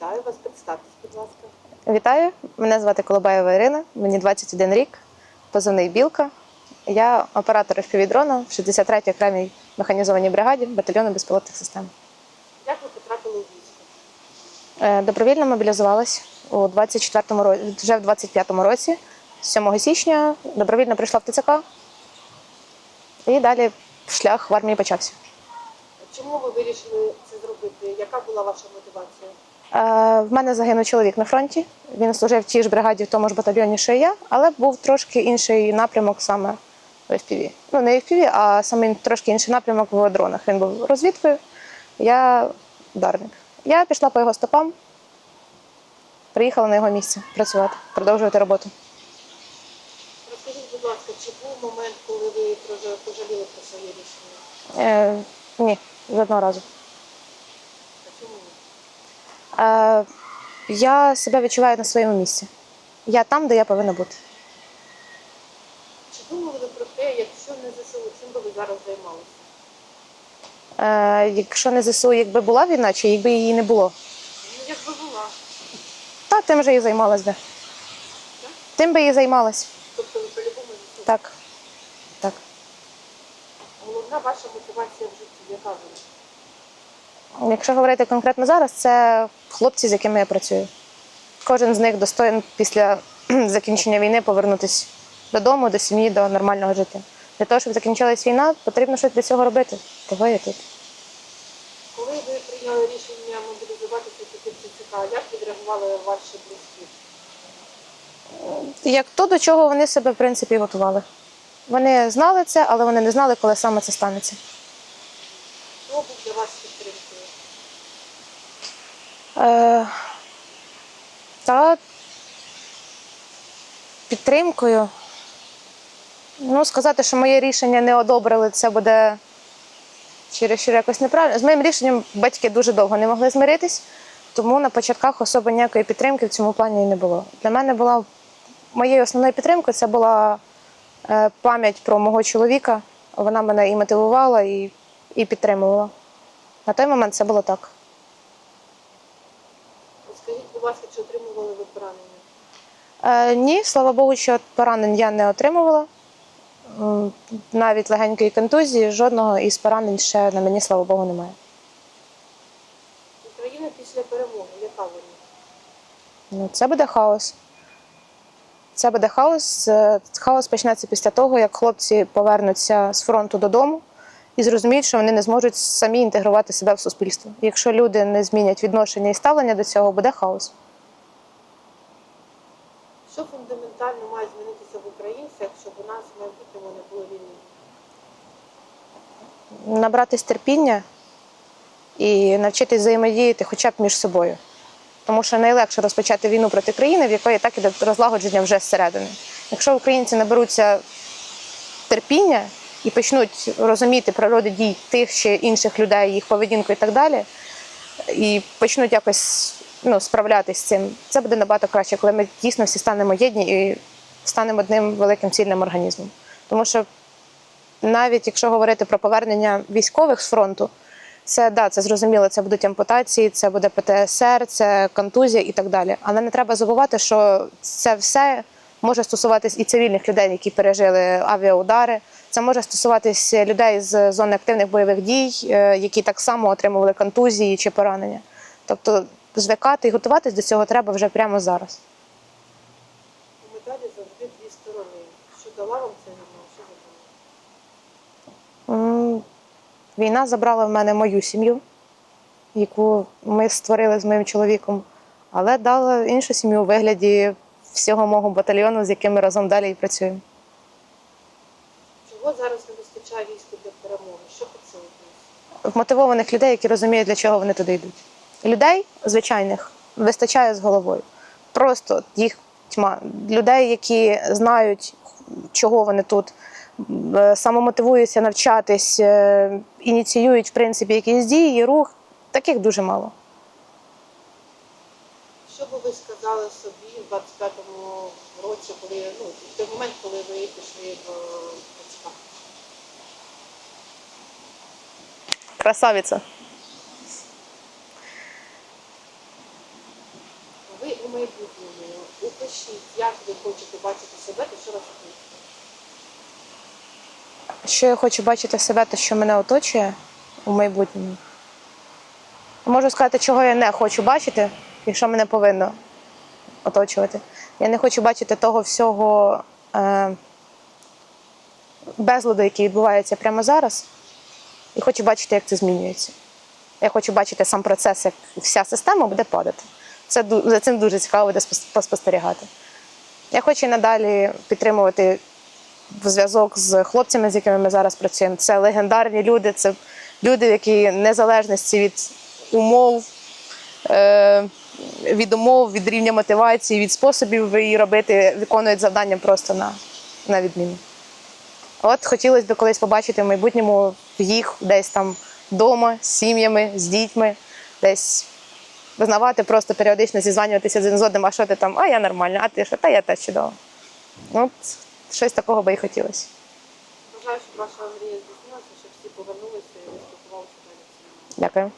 Вітаю вас, представтесь, будь ласка. Вітаю, мене звати Колобаєва Ірина, мені 21 рік, позивний Білка. Я оператор FPV-дрона в 63-й окремій механізованій бригаді батальйону безпілотних систем. Як ви потрапили у військо? Е, Добровільно мобілізувалась у 24-му році, вже в 25-му році, 7 січня, добровільно прийшла в ТЦК. І далі шлях в армії почався. Чому ви вирішили це зробити? Яка була ваша мотивація? Е, В мене загинув чоловік на фронті. Він служив в тій ж бригаді, в тому ж батальйоні, що і я, але був трошки інший напрямок саме в FPV. Ну, не FPV, а саме трошки інший напрямок в дронах. Він був розвідкою, я ударник. Я пішла по його стопам, приїхала на його місце працювати, продовжувати роботу. Розкажіть, будь ласка, чи був момент, коли ви пожаліли про своє рішення? Е, ні, жодного разу. А чому ні? Я себе відчуваю на своєму місці. Я там, де я повинна бути. Чи думали ви про те, якщо не ЗСУ, чим би ви зараз займалися? Е, якщо не ЗСУ, якби була війна, чи якби її не було. Ну, як би була. Та тим же і займалась би. Так? Тим би і займалась. Тобто ви по-любому ЗСУ? Так. Так. Головна ваша мотивація в житті, яка вона? Якщо говорити конкретно зараз, це хлопці, з якими я працюю. Кожен з них достоїн після закінчення війни повернутися додому, до сім'ї, до нормального життя. Для того, щоб закінчилась війна, потрібно щось для цього робити. Того я тут. Коли ви прийняли рішення мобілізуватися піти в як відреагували ваші близькі? Як то, до чого вони себе, в принципі, готували. Вони знали це, але вони не знали, коли саме це станеться. Для вас підтримкою? Е, та підтримкою. Ну, сказати, що моє рішення не одобрили, це буде через якось неправильно. З моїм рішенням батьки дуже довго не могли змиритись, тому на початках особо ніякої підтримки в цьому плані і не було. Для мене була моєю основною підтримкою це була е, пам'ять про мого чоловіка. Вона мене і мотивувала, і, і підтримувала. На той момент це було так. Скажіть, будь ласка, чи отримували ви поранення? Е, ні, слава Богу, що поранень я не отримувала. Навіть легенької контузії, жодного із поранень ще на мені, слава Богу, немає. Україна після перемоги, яка вона? Ну, це буде хаос. Це буде хаос. Е, Хаос почнеться після того, як хлопці повернуться з фронту додому і зрозуміють, що вони не зможуть самі інтегрувати себе в суспільство. Якщо люди не змінять відношення і ставлення до цього, буде хаос. Що фундаментально має змінитися в українцях, щоб у нас в майбутньому не було війни? набратись терпіння і навчитись взаємодіяти хоча б між собою. Тому що найлегше розпочати війну проти країни, в якої так іде розлагодження вже зсередини. Якщо українці наберуться терпіння і почнуть розуміти природу дій тих чи інших людей, їх поведінку і так далі, і почнуть якось ну, справлятися з цим, це буде набагато краще, коли ми дійсно всі станемо єдні і станемо одним великим цільним організмом. Тому що навіть якщо говорити про повернення військових з фронту, це да, це зрозуміло, це будуть ампутації, це буде ПТСР, це контузія і так далі. Але не треба забувати, що це все може стосуватись і цивільних людей, які пережили авіаудари. Це може стосуватись людей з зони активних бойових дій, е, які так само отримували контузії чи поранення. Тобто звикати і готуватись до цього треба вже прямо зараз. У медалі завжди дві сторони. Що дала вам ця війна, що забрала? Війна забрала в мене мою сім'ю, яку ми створили з моїм чоловіком, але дала іншу сім'ю у вигляді всього мого батальйону, з яким ми разом далі і працюємо. Чого зараз не вистачає війську для перемоги? Що підсилить нас? Вмотивованих людей, які розуміють, для чого вони туди йдуть. Людей звичайних вистачає з головою. Просто їх тьма. Людей, які знають, чого вони тут, е, самомотивуються навчатись, е, ініціюють в принципі якісь дії, рух. Таких дуже мало. Що би ви сказали собі в 25-му році, коли ну, в той момент, коли ви пішли в ТЦК? Красавиця. у майбутньому опишіть, як ви хочете бачити себе та що вас оточує. Що я хочу бачити себе, те, що мене оточує у майбутньому. Можу сказати, чого я не хочу бачити, і що мене повинно оточувати. Я не хочу бачити того всього е, безладу, який відбувається прямо зараз, і хочу бачити, як це змінюється. Я хочу бачити сам процес, як вся система буде падати. Це за цим дуже цікаво буде спос- поспостерігати. Я хочу надалі підтримувати зв'язок з хлопцями, з якими ми зараз працюємо. Це легендарні люди, це люди, які незалежності від умов, е, від умов, від рівня мотивації, від способів її робити, виконують завдання просто на, на відміну. От хотілося б колись побачити в майбутньому їх десь там вдома, з сім'ями, з дітьми, десь визнавати, просто періодично зізванюватися один з одним, а що ти там? А я нормально, а ти що? Та я теж чудово. От щось такого би і хотілося. Бажаю, щоб ваша мрія здійснилася, щоб всі повернулися і спілкувалися далі. Дякую.